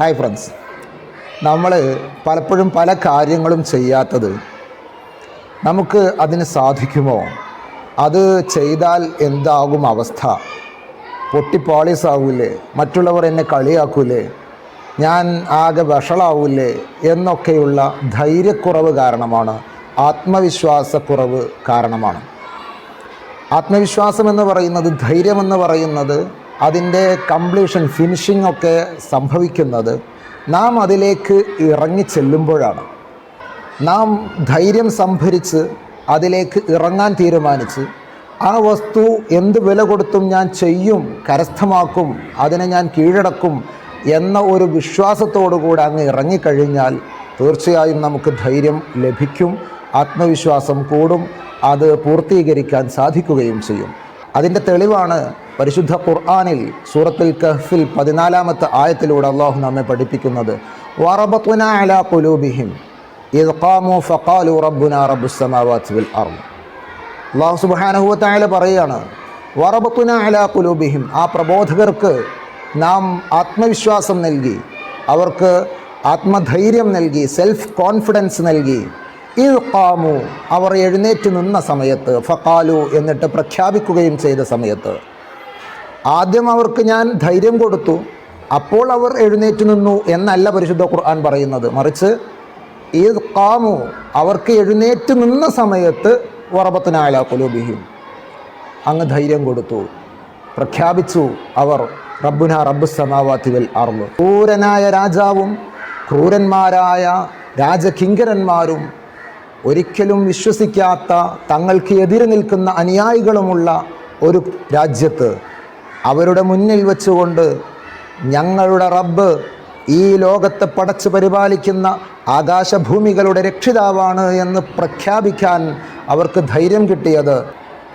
Hi friends നമ്മൾ പലപ്പോഴും പല കാര്യങ്ങളും ചെയ്യാത്തത് നമുക്ക് അതിന് സാധിക്കുമോ? അത് ചെയ്താൽ എന്താകും അവസ്ഥ? പൊട്ടിപ്പോളീസ് ആവൂലേ മറ്റുള്ളവർ എന്നെ കളിയാക്കൂലേ? ഞാൻ ആകെ വഷളാവൂലേ? എന്നൊക്കെയുള്ള ധൈര്യക്കുറവ് കാരണമാണ് ആത്മവിശ്വാസക്കുറവ് കാരണമാണ്. ആത്മവിശ്വാസം എന്ന് പറയുന്നത് ധൈര്യമെന്ന് പറയുന്നത് അതിന്റെ കംപ്ലീഷൻ ഫിനിഷിംഗ് ഒക്കെ സംഭവിക്കുന്നത് നാം അതിലേക്ക് ഇറങ്ങി ചെല്ലുമ്പോഴാണ്. നാം ധൈര്യം സംഭരിച്ച് അതിലേക്ക് ഇറങ്ങാൻ തീരുമാനിച്ച് ആ വസ്തു എന്ത് വില കൊടുത്തും ഞാൻ ചെയ്യും കരസ്ഥമാക്കും അതിനെ ഞാൻ കീഴടക്കും എന്ന ഒരു വിശ്വാസത്തോടു കൂടെ അങ്ങ് ഇറങ്ങിക്കഴിഞ്ഞാൽ തീർച്ചയായും നമുക്ക് ധൈര്യം ലഭിക്കും ആത്മവിശ്വാസം കൂടും അത് പൂർത്തീകരിക്കാൻ സാധിക്കുകയും ചെയ്യും. അതിന്റെ തെളിവാണ് പരിശുദ്ധ ഖുർആാനിൽ സൂറത്തുൽ കഹ്ഫിൽ പതിനാലാമത്തെ ആയത്തിലൂടെ അള്ളാഹു നമ്മെ പഠിപ്പിക്കുന്നത്. വറബത്തുന അലാ ഫഖാലു അള്ളാഹു പറയുകയാണ് അലാ ആ പ്രബോധകർക്ക് നാം ആത്മവിശ്വാസം നൽകി അവർക്ക് ആത്മധൈര്യം നൽകി സെൽഫ് കോൺഫിഡൻസ് നൽകി ഇത് കാമു അവർ എഴുന്നേറ്റ് നിന്ന സമയത്ത് ഫക്കാലു എന്നിട്ട് പ്രഖ്യാപിക്കുകയും ചെയ്ത സമയത്ത്. ആദ്യം അവർക്ക് ഞാൻ ധൈര്യം കൊടുത്തു. അപ്പോൾ അവർ എഴുന്നേറ്റ് നിന്നു എന്നല്ല പരിശുദ്ധ ഖുർആൻ പറയുന്നത്. മറിച്ച് ഈദ് കാമു അവർക്ക് എഴുന്നേറ്റ് നിന്ന സമയത്ത് ഉറപ്പത്തിനായ കുലൂബിഹിം അങ്ങ് ധൈര്യം കൊടുത്തു. പ്രഖ്യാപിച്ചു അവർ റബ്ബുന റബ്ബു സമാവാത്തിവൽ അറിവ് ക്രൂരനായ രാജാവും ക്രൂരന്മാരായ രാജകിങ്കരന്മാരും ഒരിക്കലും വിശ്വസിക്കാത്ത തങ്ങൾക്ക് എതിര് നിൽക്കുന്ന അനുയായികളുമുള്ള ഒരു രാജ്യത്ത് അവരുടെ മുന്നിൽ വെച്ചുകൊണ്ട് ഞങ്ങളുടെ റബ്ബ് ഈ ലോകത്തെ പടച്ച് പരിപാലിക്കുന്ന ആകാശഭൂമികളുടെ രക്ഷിതാവാണ് എന്ന് പ്രഖ്യാപിക്കാൻ അവർക്ക് ധൈര്യം കിട്ടിയത്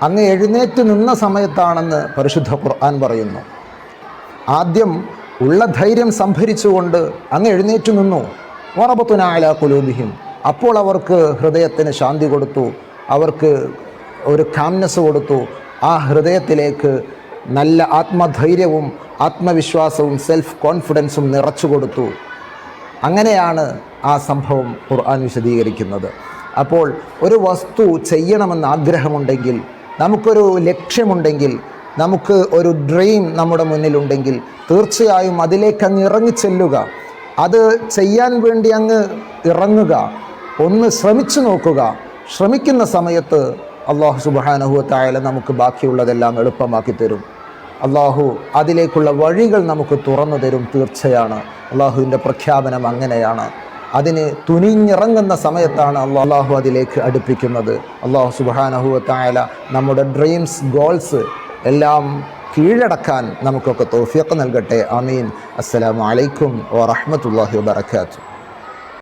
അങ്ങ് എഴുന്നേറ്റ് നിന്ന സമയത്താണെന്ന് പരിശുദ്ധ ഖുർആൻ പറയുന്നു. ആദ്യം ഉള്ള ധൈര്യം സംഭരിച്ചുകൊണ്ട് അങ്ങ് എഴുന്നേറ്റ് നിന്നു. വറബത്തുനായ കുലൂബിഹിം അപ്പോൾ അവർക്ക് ഹൃദയത്തിന് ശാന്തി കൊടുത്തു. അവർക്ക് ഒരു കാംനസ് കൊടുത്തു. ആ ഹൃദയത്തിലേക്ക് നല്ല ആത്മധൈര്യവും ആത്മവിശ്വാസവും സെൽഫ് കോൺഫിഡൻസും നിറച്ചു കൊടുത്തു. അങ്ങനെയാണ് ആ സംഭവം ഖുർആൻ വിശദീകരിക്കുന്നത്. അപ്പോൾ ഒരു വസ്തു ചെയ്യണമെന്ന് ആഗ്രഹമുണ്ടെങ്കിൽ നമുക്കൊരു ലക്ഷ്യമുണ്ടെങ്കിൽ നമുക്ക് ഒരു ഡ്രീം നമ്മുടെ മുന്നിലുണ്ടെങ്കിൽ തീർച്ചയായും അതിലേക്ക് അങ്ങ് ഇറങ്ങിച്ചെല്ലുക. അത് ചെയ്യാൻ വേണ്ടി അങ്ങ് ഇറങ്ങുക. ഒന്ന് ശ്രമിച്ചു നോക്കുക. ശ്രമിക്കുന്ന സമയത്ത് അള്ളാഹു സുബാനഹുത്തായാലും നമുക്ക് ബാക്കിയുള്ളതെല്ലാം എളുപ്പമാക്കി തരും. അള്ളാഹു അതിലേക്കുള്ള വഴികൾ നമുക്ക് തുറന്നു തരും തീർച്ചയാണ്. അള്ളാഹുവിന്റെ പ്രഖ്യാപനം അങ്ങനെയാണ്. അതിന് തുനിഞ്ഞിറങ്ങുന്ന സമയത്താണ് അള്ളാഹു അതിലേക്ക് അടുപ്പിക്കുന്നത്. അള്ളാഹു സുബാനഹുവത്തായാല നമ്മുടെ ഡ്രീംസ് ഗോൾസ് എല്ലാം കീഴടക്കാൻ നമുക്കൊക്കെ തോഫിയൊക്കെ നൽകട്ടെ. അമീൻ അസ്സലാമലൈക്കും വറഹമത്തല്ലാഹി വാബർക്കാത്തു